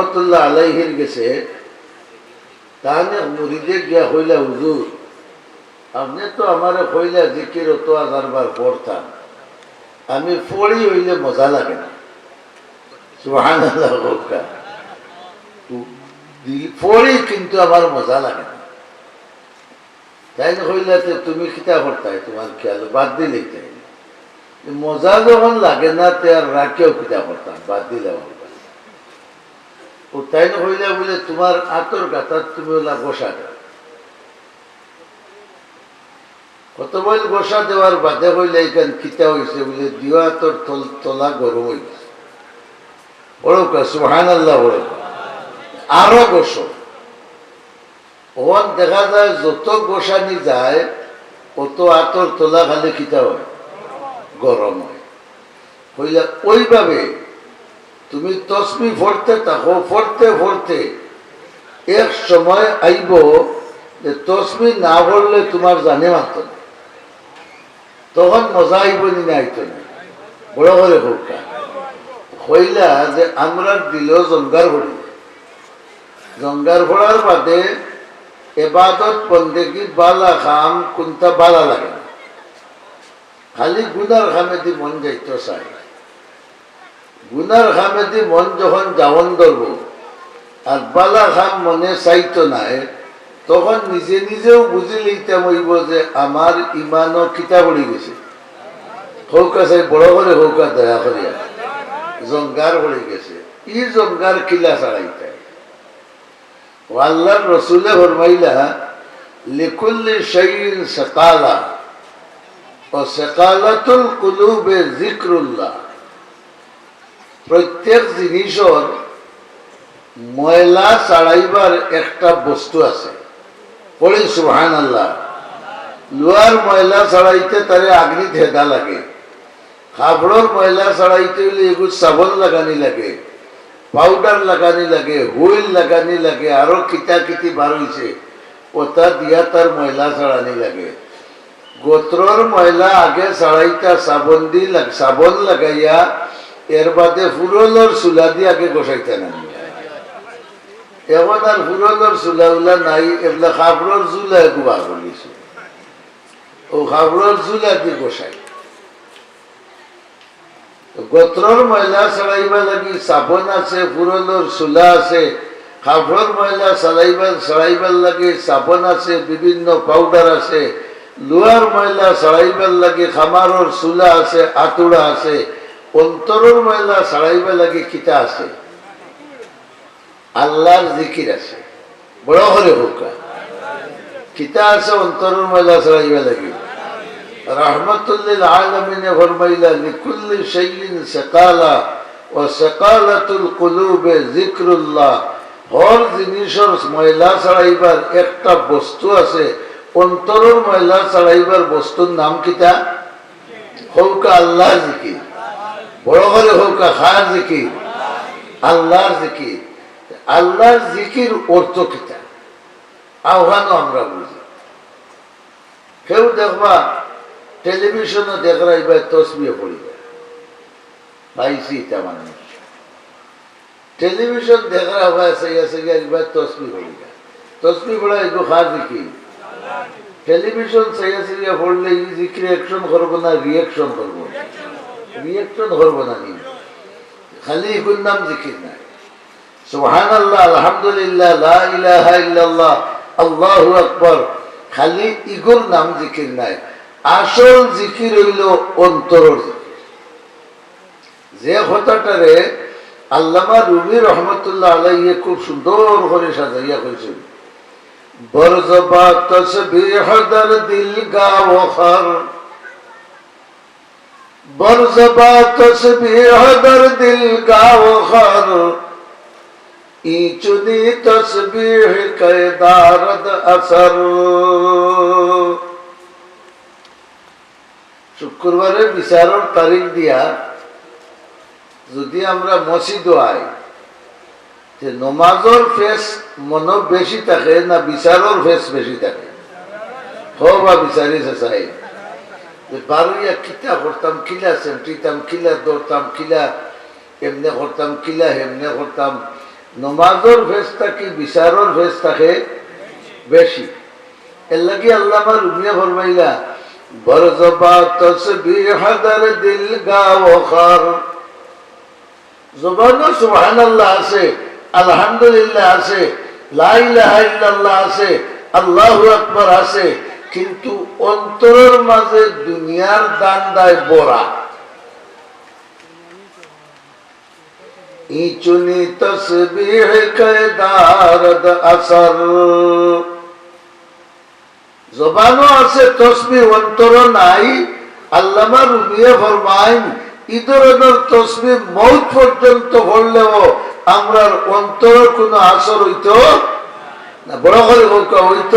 রহমতুল্লাহ আলাইহির গেছে তাহলে মুরিদে গিয়া হইলা হুজুর, আপনি তো আমার হইলা জিকির তো হাজারবার পড়তাম। আমি পড়ি হইলে মজা লাগে না। পড়ি কিন্তু আমার মজা লাগে না। তাই হইলে তো তুমি খিতা করতাই তোমার খেয়াল, বাদ দিলেই তাই। মজা যখন লাগে না, তে আর রাখেও খিতা বাদ দিলে ও তাই হইলে বলে তোমার আতর গাতার তুমি ওলা বসা দাও। কত বইল বসা দেওয়ার বাদে হইলে এখান খিতা হয়েছে বলে দিওয়া তোর তোলা গরম হয়েছে বড় আল্লাহ বড়। আরও গোসো ওখান দেখা যায় যত গোসানি যায়, অত আতর তোলা খালি খিতা হয়। গরম হয়। হইলে ওইভাবে তুমি তসবি ফরতে থাকো ফরতে ফরতে এক সময় আইব যে তসবি না পড়লে তোমার জানে মাত্র তখন মজা আইব নি না আইতো বড় করে হোক হইলা যে আমরা দিল জঙ্গার ভরি জঙ্গার ভরার বাদে এবাদত বন্দেগি বালা খাম, কোনটা বালা লাগে খালি গুনার খামেদি মন যাইতো চাই। গুনার খামেদি মন যখন যাওন ধরব আর বালা খাম মনে চাইতো নাই, তখন নিজে নিজেও বুঝি লইতে হইব যে আমার ইমানও কিতা পড়ি গেছে। হৌকা চাই বড় করে হৌকা, দয়া করিয়া জঙ্গার পড়ে গেছে। ই জঙ্গার কিলা ছাড়াইতে ও আল্লাহর রসুলে ফরমাইলা লিকুল্লি শাইইন সাকালা ও সাকালাতুল কুলুবে জিক্রুল্লাহ প্রত্যেক জিনিসের ময়লা ছাড়াইবার একটা বস্তু আছে। পড়ি সুহান আল্লাহ লোহার ময়লা ছাড়াইতে তারে আগ্নি ধেদা লাগে। খাবড়র ময়লা ছাড়াইতে হলে এগুলো সাবন লাগানি লাগে পাউডার লাগানি লাগে, হুইল লাগানি লাগে, আরও কিতা কিতি বার হয়েছে ওটা দিয়া তার ময়লা ছাড়ানি লাগে। গোত্রর ময়লা আগে ছাড়াইতা সাবন দি সাবন লাগাইয়া এর বাদে ফুরলর চুলা দিয়ে আগে গোসাইতে না। এখন আর ফুরলর চুলা উলা নাই, এগুলা খাবড়র চুলা গুবা করিছে ও খাবড়র চুলা দিয়ে গোসাই। গোত্রর ময়লা ছাড়াইবা লাগি সাবন আছে, ফুরলর চুলা আছে খাবড়র ময়লা ছাড়াইবার ছাড়াইবার লাগে সাবন আছে, বিভিন্ন পাউডার আছে, লোহার ময়লা ছাড়াইবার লাগে খামারর চুলা আছে, আতুড়া আছে অন্তরের ময়লা ছাড়াইবার লাগে কিতা আছে? আল্লাহর জিকির আছে। বড় করে হোক কিতা আছে অন্তরের ময়লা ছাড়াইবা লাগে? রহমতুল্লিল আলমিনে ফরমাইলা, লিকুল্লি শাইইন সাকালা ও সাকালাতুল কুলুবে জিক্রুল্লাহ হর জিনিসের ময়লা ছাড়াইবার একটা বস্তু আছে। অন্তরের ময়লা ছাড়াইবার বস্তুর নাম কিতা? হৌকা আল্লাহর জিকির। বড় করে হৌকা খার জিকির, আল্লাহর জিকির আল্লাহর জিকির অর্থ কিতা আহ্বানও আমরা বুঝি। কেউ দেখবা টেলিভিশনে দেখরাইবা তসবিয়ে পড়িবা। পাইছি তা মানুষ। টেলিভিশন দেখরা হয় সেগা একবার তসবি পড়িবা। তসবি পড়া এগো খার জিকির। টেলিভিশন পড়লে ই জিকির অ্যাকশন করব না রিয়াকশন করব? রিয়াকশন করব না নি খালি নাম সুবহান আল্লাহ আলহামদুলিল্লাহ আল্লাহু আকবার। খালি ইগুর নাম জিকির নাই। আসল জিকির হইল যে কথাটারে আল্লামা রুমি রহমতুল্লাহ খুব সুন্দর করে সাজাইয়া কইছেন। বরজবা তসবিহ দর দিল গাও খর বরজবা তসবিহ দর দিল গাও খর ইচুদি তসবিহ কয়দারদ আসর শুক্রবারে বিচারের তারিখ দিয়া যদি আমরা মসজিদ আই, যে নমাজর ফেস মন বেশি থাকে না বিচারের ফেস বেশি থাকে। হো বা বিচারি চাই বারুইয়া কিতা করতাম, কিলা সেমটিতাম কিলা দৌড়তাম, কিলা এমনে করতাম, কিলা হেমনে করতাম। নমাজর ভেজ থাকি বিচারর ভেজ থাকে বেশি এর লাগি আল্লাহ আমার রুমিয়া ফরমাইলা বরজবা তসবিহ দিল গাও খর জবানো সুবহানাল্লাহ আছে, আলহামদুলিল্লাহ আছে, লা ইলাহা ইল্লাল্লাহ আছে, আল্লাহু আকবার আছে কিন্তু অন্তরের মাঝে দুনিয়ার দান দায় বড়া। ইচুনি তসবিহ কদারদ আসর। আছে তসবি অন্তর নাই। আল্লামা রুমিয়ে ফরমাইন ই ধরনের তসবি মৌত পর্যন্ত পড়লেও আমরা অন্তর কোনো আসর হইত না। বড় করে হইত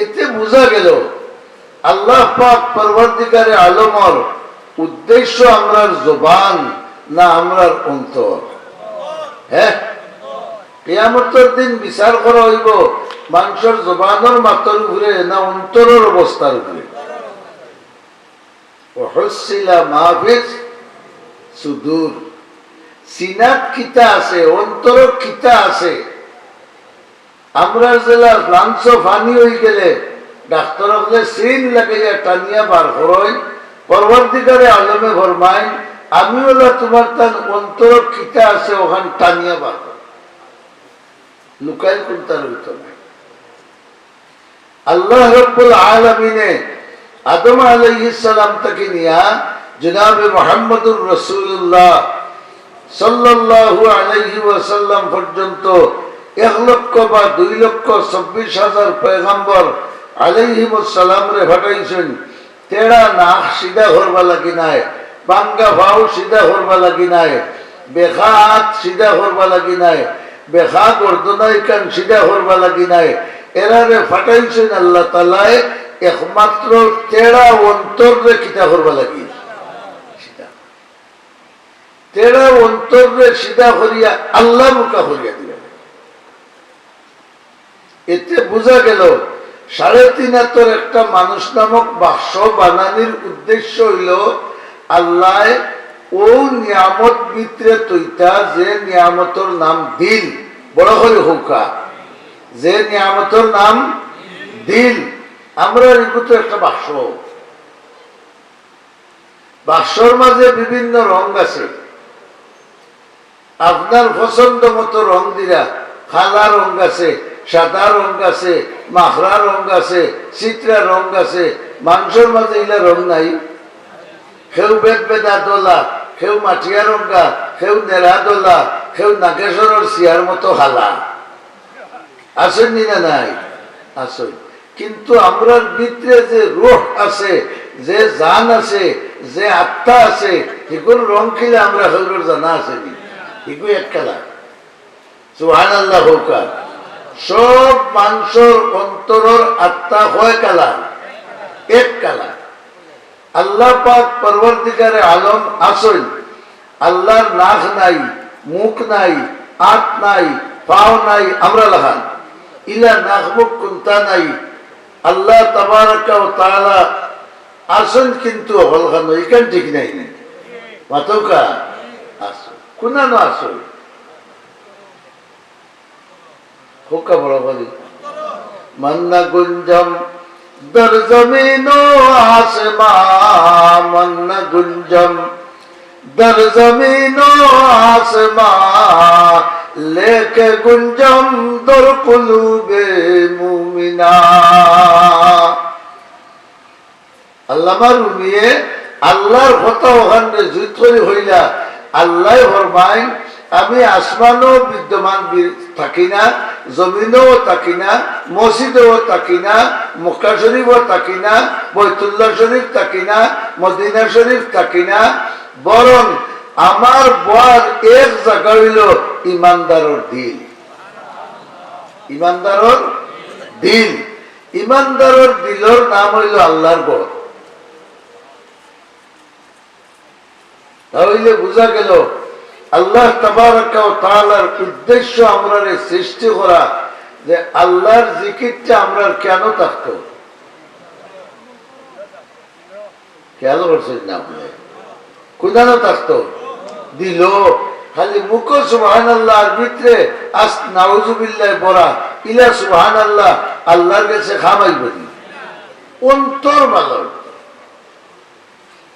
এতে বোঝা গেল, আল্লাহ পাক পরবর্তীকারে আলমর উদ্দেশ্য আমরার জবান না আমরার অন্তর। হ্যাঁ? কেয়ামতর দিন বিচার করা হইব, মানুষের জবানের মাতর উপরে না অন্তরের অবস্থার উপরে। সুদূর। সিনাত কিতা আছে অন্তর কিতা আছে। আমরা জেলা লাঞ্চ ফানি হয়ে গেলে ডাক্তার হলে সিন লাগাইয়া টানিয়া বার করই পরবর্তীকারে আলমে ফরমাইন আমি হলো তোমার তার অন্তর কিতা আছে ওখান টানিয়া বার কর লুকাইল কোন তার আল্লাহ রব্বুল আলমিনে আদম তাকে নিয়া জনাবে মোহাম্মদুর রসুল্লাহ সাল্লাল্লাহু আলাইহি ওয়াসাল্লাম পর্যন্ত এক লক্ষ বা দুই লক্ষ চব্বিশ হাজার পয়গাম্বর আলাইহিম সালাম রে ভাটাইছেন তেড়া নাক সিধা করবা লাগি নাই, বাঙ্গা ভাও সিধা করবা লাগি নাই বেখা হাত সিধা করবা লাগি নাই বেখা গর্দনাই কান সিধা করবা লাগি নাই। এরারে ফাটাইছেন আল্লাহ তালায় একমাত্র তেড়া অন্তর রে কিতা করবা লাগি। তেড়া অন্তর রে সিধা করিয়া আল্লাহ মুখা করিয়া দিবেন এতে বোঝা গেল, সাড়ে তিন হাতর একটা মানুষ নামক বাক্স বানানির উদ্দেশ্য হইল আল্লাহ ও নিয়ামত ভিতরে তৈতা, যে নিয়ামতর নাম দিল। বড় করে হৌকা। যে নিয়ামতর নাম দিল। আমরা এগুলো একটা বাক্স। বাক্সর মাঝে বিভিন্ন রং আছে। আপনার পছন্দ মতো রং দিরা খালা রং আছে। সাদা রং আছে, মাখরা রং আছে, চিত্রা রং আছে, মাংসর মাঝে ইলা রং নাই। কেউ বেদ বেদা দোলা কেউ মাটিয়া রঙ্গা কেউ নেড়া দোলা কেউ নাগেশ্বরের শিয়ার মতো হালা। আসেননি না নাই? আসেন। কিন্তু আমরার ভিতরে যে রোহ আছে, যে জান আছে, যে আত্মা আছে এগুলো রং খেলে আমরা সেগুলোর জানা আসেনি। এগুলো এক খেলা। সুহান আল্লাহ হোকা সব মানুষের অন্তরের আত্মা হয় কালা এক কালা। আল্লাহ পাক পরবর্তীকারে আলম আসল। আল্লাহর নাক নাই, মুখ নাই, আত নাই, পাও নাই, আমরা লাগান ইলা নাক মুখ কুন্তা নাই। আল্লাহ তাবারাকা ও তাআলা আসন কিন্তু হলখানো এখান ঠিক নাই নাই। মাতকা, আসল। কুনানো আসল? হোকা বড় বলি। মান্না গুঞ্জম, দর জমিনো মান্না গুঞ্জম, দর জমিনো আসমা গুঞ্জম, দর কুলুবে মুমিনা। আল্লামা রুমিয়ে আল্লাহর কথা ওখানে জুত হইলা। আল্লাহ ফরমাই আমি আসমানও বিদ্যমান থাকি না, জমিনও থাকি না, মসজিদেও থাকি না, মক্কা শরীফও থাকি না, বৈতুল্লাহ শরীফ থাকি না, মদিনা শরীফ থাকি না, বরং আমার বর এক জায়গা হইল ইমানদারর দিল। ইমানদারর দিল। ইমানদারর দিলর নাম হইল আল্লাহর বর। তাহলে বোঝা গেল আল্লাহ তালার উদ্দেশ্য আমরা সৃষ্টি করা যে আল্লাহর জিকিরটা আমরা কেন থাকত খেয়াল করছেন না আপনি? কোথানো থাকতো? দিল। খালি মুখ সুবহান আল্লাহ আর ভিতরে আস নাউজুবিল্লাহ পড়া, ইলা সুবহান আল্লাহ আল্লাহর কাছে খামাই বলি অন্তর হইতো।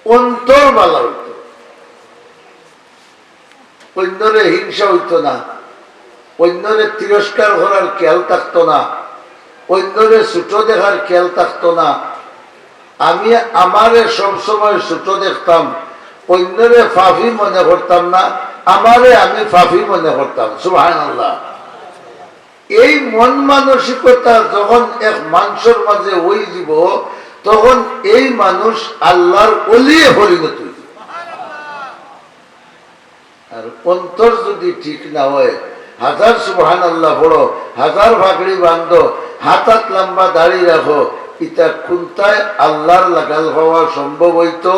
অন্তর হইতো অন্যরে হিংসা হইতো না। অন্যরে তিরস্কার করার খেয়াল থাকতো না। অন্যরে ছোট দেখার খেয়াল থাকতো না। আমি আমারে সবসময় ছোট দেখতাম। অন্যরে ফাফি মনে করতাম না। আমারে আমি ফাফি মনে করতাম। সুহান আল্লাহ এই মন মানসিকতা যখন এক মানুষের মাঝে হই যাব, তখন এই মানুষ আল্লাহর অলিয়ে পরিণত। আর অন্তর যদি ঠিক না হয়, হাজার সুবহান আল্লাহ পড়ো, হাজার ভাগড়ি বান্ধো হাতাত লম্বা দাড়ি রাখো ইটা কোনটায় আল্লাহর লাগাল হওয়া সম্ভব হইতো?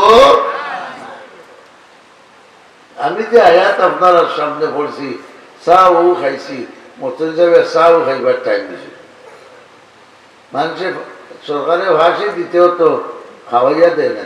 আমি যে আয়াত আপনার সামনে পড়ছি, চাও খাইছি, মতন যাবে চাও খাইবার টাইম দিছি। মানুষে সরকারে ভাসি দিতেও তো খাওয়াইয়া দেয় না